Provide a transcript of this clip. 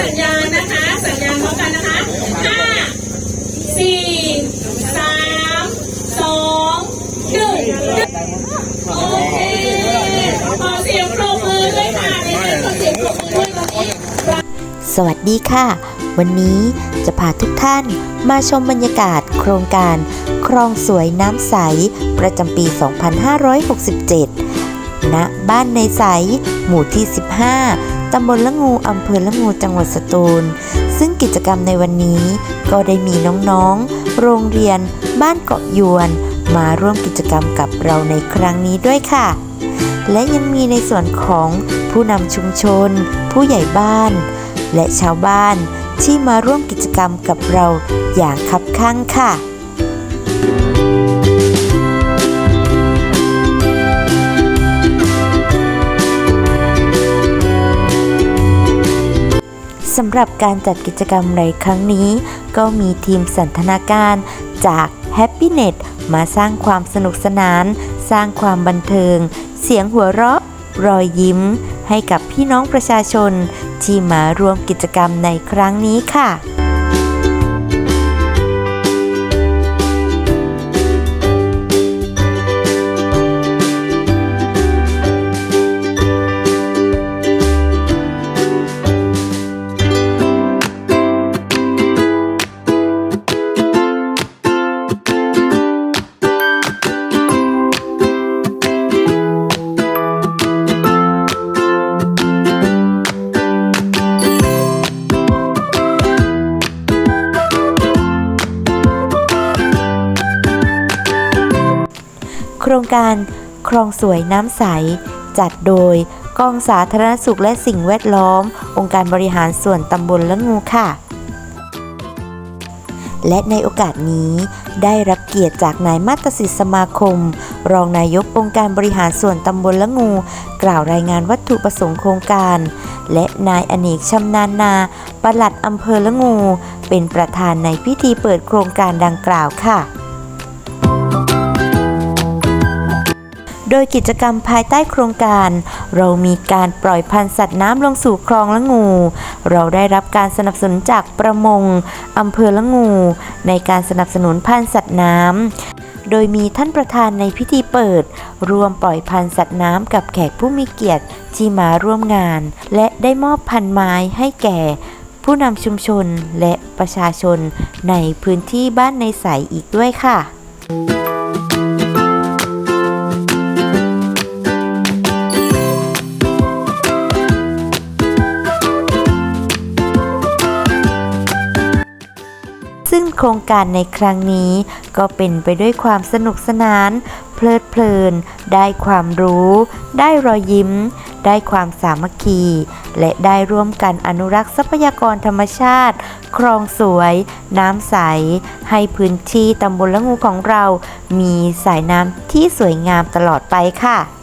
สัญญาณนะคะ สัญญาณพร้อมกันนะคะห้าสี่สามสองหนึ่งโอเคขอเสียงปรบมือด้วยค่ะในเรื่องขอเสียงปรบมือด้วยตอนนี้สวัสดีค่ะ วันนี้จะพาทุกท่านมาชมบรรยากาศโครงการ คลองสวยน้ำใส ประจำปี 2567 ณ บ้านในใส หมู่ที่ 15 ตำบลละงูอำเภอละงูจังหวัดสตูล ซึ่งกิจกรรมในวันนี้ก็ได้มีน้องๆ โรงเรียน บ้านเกาะยวน มาร่วมกิจกรรมกับเราในครั้งนี้ด้วยค่ะ และยังมีในส่วนของผู้นำชุมชน ผู้ใหญ่บ้าน และชาวบ้านที่มาร่วมกิจกรรมกับเราอย่างคับคั่งค่ะ สำหรับการจัดกิจกรรมในครั้งนี้ ก็มีทีมสันทนาการจาก Happynet มาสร้างความสนุกสนาน สร้างความบันเทิง เสียงหัวเราะ รอยยิ้ม ให้กับพี่น้องประชาชน ที่มาร่วมกิจกรรมในครั้งนี้ค่ะ ครงการคลองสวยน้ำใส จัดโดยกองสาธารณสุขและสิ่งแวดล้อม องค์การบริหารส่วนตำบลละงูค่ะ และในโอกาสนี้ได้รับเกียรติจากนายมาตสิทธิสมาคม รองนายกองค์การบริหารส่วนตำบลละงู กล่าวรายงานวัตถุประสงค์โครงการ และนายอเนกชำนาญนาปลัดอำเภอละงู เป็นประธานในพิธีเปิดโครงการดังกล่าวค่ะ โดยกิจกรรมภายใต้โครงการ เรามีการปล่อยพันธุ์สัตว์น้ำลงสู่คลองละงู เราได้รับการสนับสนุนจากประมงอำเภอละงู ในการสนับสนุนพันธุ์สัตว์น้ำโดยมีท่านประธานในพิธีเปิด รวมปล่อยพันธุ์สัตว์น้ำกับแขกผู้มีเกียรติที่มาร่วมงาน และได้มอบพันธุ์ไม้ให้แก่ ผู้นำชุมชนและประชาชนในพื้นที่บ้านในใสอีกด้วยค่ะ ซึ่งโครงการในครั้งนี้ก็เป็นไปด้วยความสนุกสนาน เพลิดเพลิน ได้ความรู้ ได้รอยยิ้ม ได้ความสามัคคี และได้ร่วมกันอนุรักษ์ทรัพยากรธรรมชาติ คลองสวย น้ำใส ให้พื้นที่ตำบลละงูของเรา มีสายน้ำที่สวยงามตลอดไปค่ะ